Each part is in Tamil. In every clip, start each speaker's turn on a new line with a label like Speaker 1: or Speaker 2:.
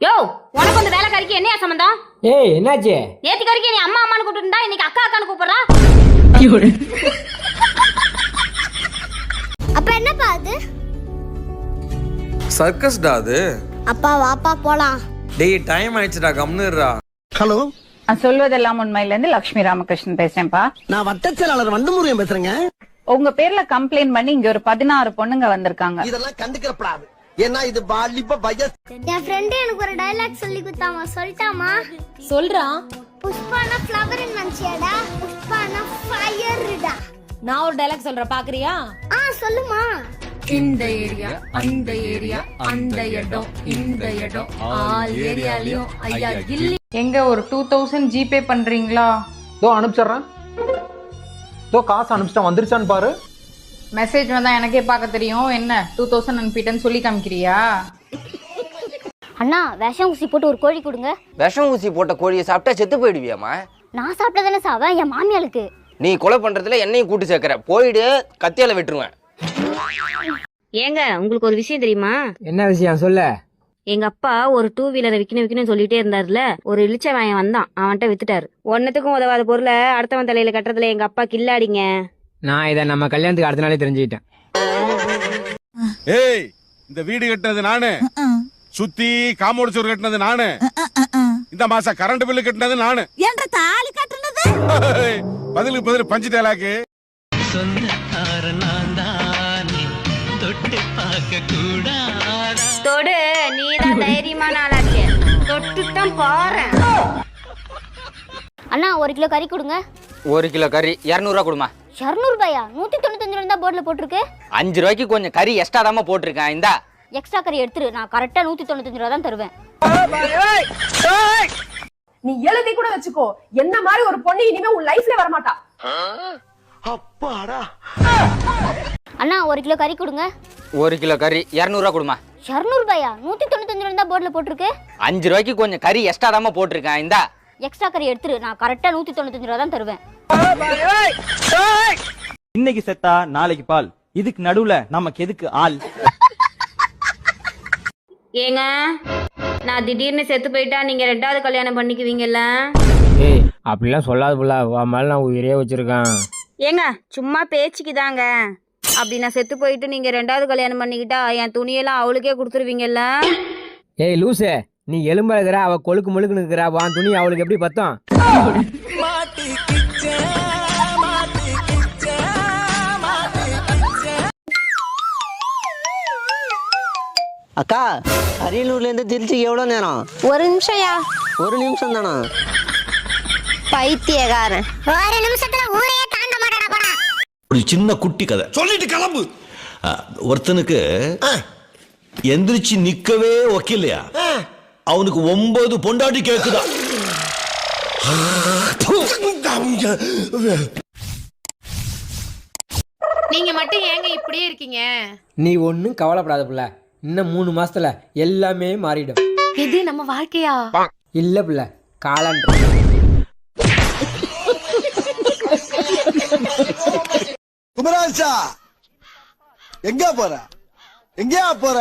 Speaker 1: யோ உனக்கு அந்த வேலைக்காரிக்கு என்னையா சம்பந்தம்
Speaker 2: ஏய் என்னாச்சு?
Speaker 1: நேத்திக்கு வரைக்கும் நீ அம்மா அம்மான்னு கூப்பிட்டு இருந்தா இன்னைக்கு அக்கா அக்கான்னு கூப்பிடுறா?
Speaker 3: அப்ப என்னப்பா அது?
Speaker 4: சர்க்கஸ்டா அது?
Speaker 3: அப்பா வாப்பா போலாம்.
Speaker 4: டேய் டைம் ஆயிடுச்சுடா கம்னுடுறா
Speaker 5: ஹலோ?
Speaker 6: நான் சொல்வதெல்லாம் உண்மையில இருந்து லட்சுமி ராமகிருஷ்ணன் பேசுறேன்ப்பா.
Speaker 5: நான் வட்டச்செயலாளர் வண்டமுருகன் பேசுறேங்க.
Speaker 6: உங்க பேர்ல கம்ப்ளைண்ட் பண்ணி இங்க ஒரு பதினாறு பொண்ணுங்க வந்திருக்காங்க.
Speaker 5: இதெல்லாம் கண்டுக்கிறப்படாது. ஏன்னா இது வாலிப வயசு.
Speaker 3: என் ஃப்ரெண்டு எனக்கு ஒரு டயலாக் சொல்லி கொடுத்தாமா? சொல்லிட்டாமா?
Speaker 1: சொல்றான்
Speaker 3: புஷ்பானா ஃப்ளவர் நினைச்சியாடா புஷ்பானா ஃபயர்டா
Speaker 1: நான் ஒரு டைலாக் சொல்றேன் பாக்குறியா?
Speaker 3: ஆ சொல்லுமா.
Speaker 1: இந்த ஏரியா அந்த ஏரியா அந்த இடம் இந்த இடம். ஆல் ஏரியாலயும் ஐயா கில்லி.
Speaker 6: எங்க ஒரு டூ தௌசண்ட் ஜிபே பண்றீங்களா?
Speaker 7: இதோ அனுப்பிச்சிடுறேன். இதோ காசு அனுப்பிச்சிட்டேன் வந்துருச்சான்னு பாரு.
Speaker 6: மெசேஜ் வந்தா எனக்கே பார்க்க தெரியும். என்ன? டூ தௌசண்ட் அனுப்பிட்டேன்னு சொல்லி காமிக்கிறியா?
Speaker 3: அண்ணா விஷம் ஊசி போட்டு ஒரு கோழி கொடுங்க.
Speaker 8: விஷம் ஊசி போட்ட கோழியை சாப்பிட்டா செத்து போயிடுவியாமா
Speaker 3: நான் சாப்பிட்டதானே சாவேன் என் மாமியாளுக்கு.
Speaker 8: நீ கொலை பண்றதுல என்னையும் கூட்டு சேர்க்கற. போயிடு கத்தியால வெட்டுருவேன்.
Speaker 1: ஏங்க உங்களுக்கு ஒரு விஷயம் தெரியுமா?
Speaker 2: என்ன விஷயம்? சொல்ல.
Speaker 1: எங்க அப்பா ஒரு டூ வீலரை விக்கணும் விக்கணும் சொல்லிட்டே இருந்தாருல. ஒரு இளிச்ச வாயன் வந்தான். அவன்கிட்ட வித்துட்டாரு. ஒன்னத்துக்கும் உதவாத பொருளை அடுத்தவன் தலையில கட்டுறதுல எங்க அப்பா கில்லாடிங்க.
Speaker 2: நான் இதை நம்ம கல்யாணத்துக்கு அடுத்த நாளே தெரிஞ்சுக்கிட்டேன்.
Speaker 9: ஏய் இந்த வீடு கட்டினது நானு. சுத்தி காம்பவுண்ட் சுவர் கட்டினது நானு. இந்த மாசம் கரண்ட் பில்லு கட்டினது நானு.
Speaker 10: என்ற தாலி கட்டுனது?
Speaker 9: பதிலுக்கு பதில் பஞ்சு டேலாக்கு
Speaker 1: தொடு நீதான் தைரியமான ஆளாச்சு. தொட்டுத்தான் பாரு
Speaker 3: அண்ணா ஒரு கிலோ கறி கொடுங்க.
Speaker 8: ஒரு கிலோ கறி இரநூறுவா கொடுமா.
Speaker 3: இரநூறுபாயா நூத்தி தொண்ணூத்தஞ்சு ரூபா போர்டில் போட்டிருக்கு.
Speaker 8: அஞ்சு ரூபாய்க்கு கொஞ்சம் கறி எக்ஸ்ட்ரா தாம போட்டிருக்கேன் இந்தா.
Speaker 3: எக்ஸ்ட்ரா கறி எடுத்துரு நான் கரெக்டா நூத்தி தொண்ணூத்தஞ்சு ரூபா தான் தருவேன்.
Speaker 10: நீ எழுதி கூட வச்சுக்கோ என்ன மாதிரி ஒரு பொண்ணு இனிமே உன் லைஃப்ல வரமாட்டா.
Speaker 5: அப்பாடா.
Speaker 3: அண்ணா ஒரு கிலோ கறி கொடுங்க.
Speaker 8: ஒரு கிலோ கறி இரநூறுவா கொடுமா.
Speaker 3: இரநூறுபாயா நூத்தி தொண்ணூத்தஞ்சு ரூபா தான் போர்டில் போட்டிருக்கு.
Speaker 8: அஞ்சு ரூபாய்க்கு கொஞ்சம் கறி எக்ஸ்ட்ரா தாம போட்டிருக்கேன் இந்தா.
Speaker 3: எக்ஸ்ட்ரா கறி எடுத்துரு நான் கரெக்டா நூத்தி தொண்ணூத்தஞ்சு ரூபா தான் தருவேன்.
Speaker 11: இன்னைக்கு செத்தா நாளைக்கு பால். இதுக்கு நடுவுல நமக்கு எதுக்கு ஆள்?
Speaker 1: ஏங்க நான் திடீர்னு செத்து போயிட்டா நீங்க ரெண்டாவது கல்யாணம் பண்ணிக்குவீங்கல்ல?
Speaker 2: ஏய் அப்படிலாம் சொல்லாத புள்ள உன் மேல நான் உயிரே வச்சிருக்கேன்.
Speaker 1: ஏங்க சும்மா பேச்சுக்கு தாங்க. அப்படி நான் செத்து போயிட்டு நீங்க ரெண்டாவது கல்யாணம் பண்ணிக்கிட்டா என் துணியெல்லாம் அவளுக்கே கொடுத்துருவீங்கல்ல?
Speaker 2: ஏய் லூசே நீ எலும்பா இருக்கிற அவ கொழுக்கு முழுக்குன்னு இருக்கிறா வான் துணி அவளுக்கு எப்படி பத்தம்?
Speaker 5: அக்கா அரியலூர்ல இருந்து திருச்சிக்கு எவ்வளவு நேரம்?
Speaker 3: ஒரு நிமிஷம்யா.
Speaker 5: ஒரு நிமிஷம் தானா?
Speaker 3: பைத்தியக்காரன். ஒரு நிமிஷத்துல ஊரையே தாண்ட மாட்டேடா போடா
Speaker 9: ஒரு சின்ன குட்டி கதை. சொல்லிட்டு கிளம்பு. ஒருத்தனுக்கு எந்திரிச்சு நிக்கவே ஒக்கில்லையா அவனுக்கு ஒன்பது பொண்டாட்டி கேக்குதா?
Speaker 10: நீங்க மட்டும் ஏங்க இப்படியே இருக்கீங்க?
Speaker 2: நீ ஒன்றும் கவலைப்படாத புள்ள. இன்னும் மூணு மாசத்துல எல்லாமே மாறிடும்.
Speaker 10: இது நம்ம வாழ்க்கையா?
Speaker 2: இல்ல புள்ள காலான்
Speaker 5: குமராஜா எங்க போற? எங்கயா போற?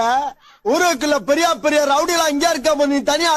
Speaker 5: ஊருக்குள்ள பெரிய பெரிய ரவுடி எல்லாம் இங்க இருக்க நீ தனியா